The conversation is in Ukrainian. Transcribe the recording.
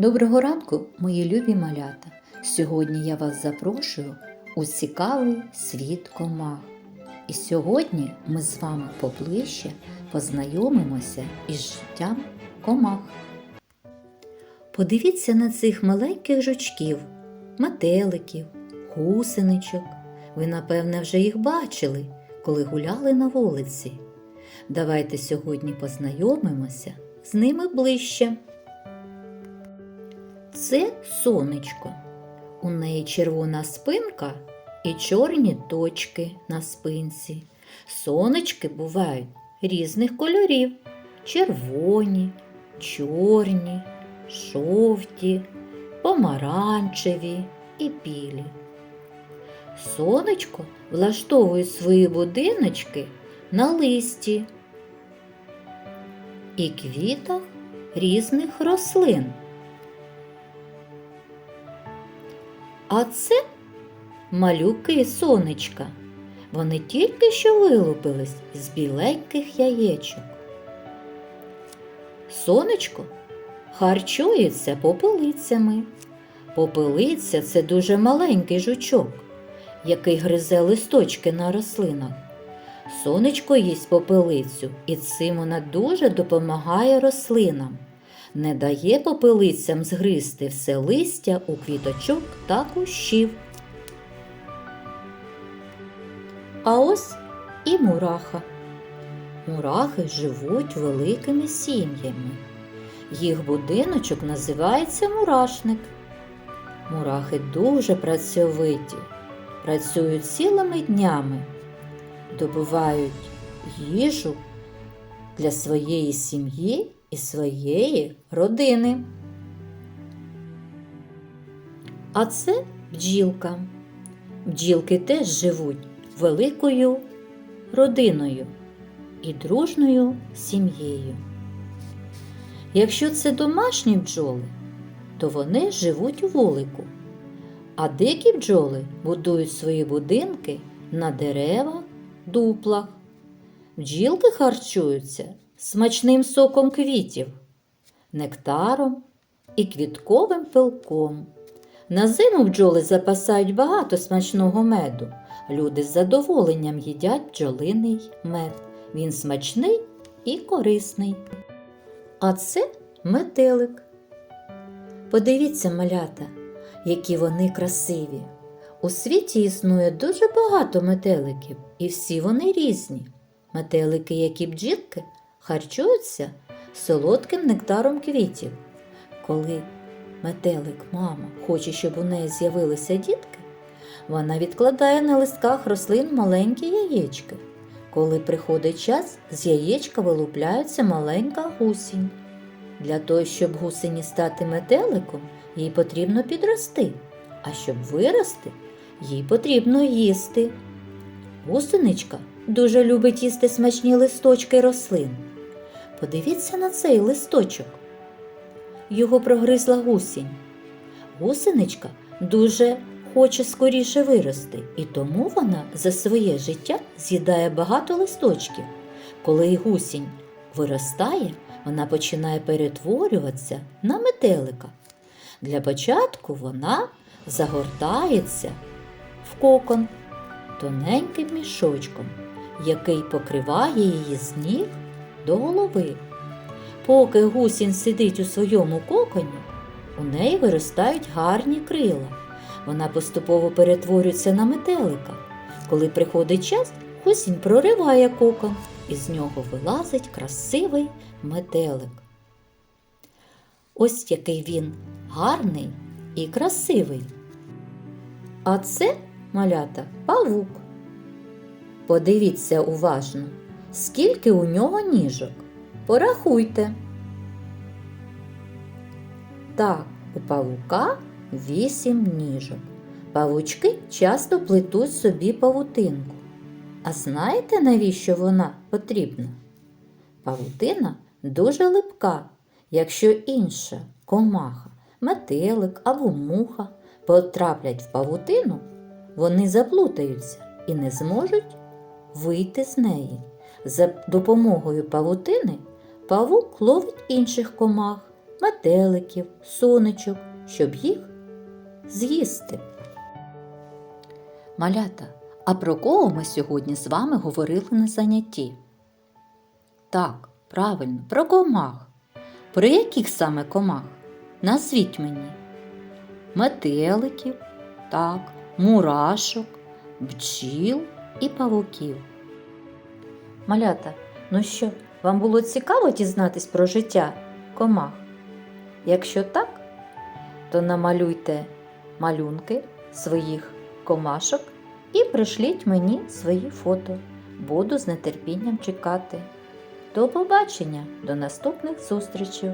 Доброго ранку, мої любі малята! Сьогодні я вас запрошую у цікавий світ комах. І сьогодні ми з вами поближче познайомимося із життям комах. Подивіться на цих маленьких жучків, метеликів, гусеничок. Ви, напевне, вже їх бачили, коли гуляли на вулиці. Давайте сьогодні познайомимося з ними ближче. Це сонечко. У неї червона спинка і чорні точки на спинці. Сонечки бувають різних кольорів: червоні, чорні, жовті, помаранчеві і білі. Сонечко влаштовує свої будиночки на листі і квітах різних рослин. А це малюки сонечка. Вони тільки що вилупились з біленьких яєчок. Сонечко харчується попелицями. Попелиця це дуже маленький жучок, який гризе листочки на рослинах. Сонечко їсть попелицю, і цим вона дуже допомагає рослинам не дає попелицям згризти все листя у квіточок та кущів. А ось і мураха. Мурахи живуть великими сім'ями. Їх будиночок називається мурашник. Мурахи дуже працьовиті, працюють цілими днями, добувають їжу для своєї сім'ї і своєї родини. А це бджілка. Бджілки теж живуть великою родиною і дружною сім'єю. Якщо це домашні бджоли, то вони живуть у вулику, а дикі бджоли будують свої будинки на деревах, дуплах. Бджілки харчуються смачним соком квітів, нектаром і квітковим пилком. На зиму бджоли запасають багато смачного меду. Люди з задоволенням їдять бджолиний мед. Він смачний і корисний. А це метелик. Подивіться, малята, які вони красиві. У світі існує дуже багато метеликів, і всі вони різні. Метелики, як і харчуються солодким нектаром квітів. Коли метелик мама хоче, щоб у неї з'явилися дітки, вона відкладає на листках рослин маленькі яєчки. Коли приходить час, з яєчка вилупляється маленька гусінь. Для того, щоб гусені стати метеликом, їй потрібно підрости, а щоб вирости, їй потрібно їсти. Гусеничка дуже любить їсти смачні листочки рослин. Подивіться на цей листочок. Його прогризла гусінь. Гусеничка дуже хоче скоріше вирости, і тому вона за своє життя з'їдає багато листочків. Коли гусінь виростає, вона починає перетворюватися на метелика. Для початку вона загортається в кокон тоненьким мішочком, який покриває її з ніг до голови. Поки гусінь сидить у своєму коконі, у неї виростають гарні крила. Вона поступово перетворюється на метелика. Коли приходить час, гусінь прориває кокон, і з нього вилазить красивий метелик. Ось який він гарний і красивий. А це малята павук. Подивіться уважно, скільки у нього ніжок. Порахуйте. Так, у павука вісім ніжок. Павучки часто плетуть собі павутинку. А знаєте, навіщо вона потрібна? Павутина дуже липка. Якщо інша комаха, метелик або муха потраплять в павутину, вони заплутаються і не зможуть вийти з неї. За допомогою павутини павук ловить інших комах метеликів, сонечок, щоб їх з'їсти. Малята, а про кого ми сьогодні з вами говорили на занятті? Так, правильно, про комах. Про яких саме комах? Назвіть мені. Метеликів, так, мурашок, бджіл і павуків. Малята, ну що, вам було цікаво дізнатись про життя комах? Якщо так, то намалюйте малюнки своїх комашок і пришліть мені свої фото. Буду з нетерпінням чекати. До побачення, до наступних зустрічей!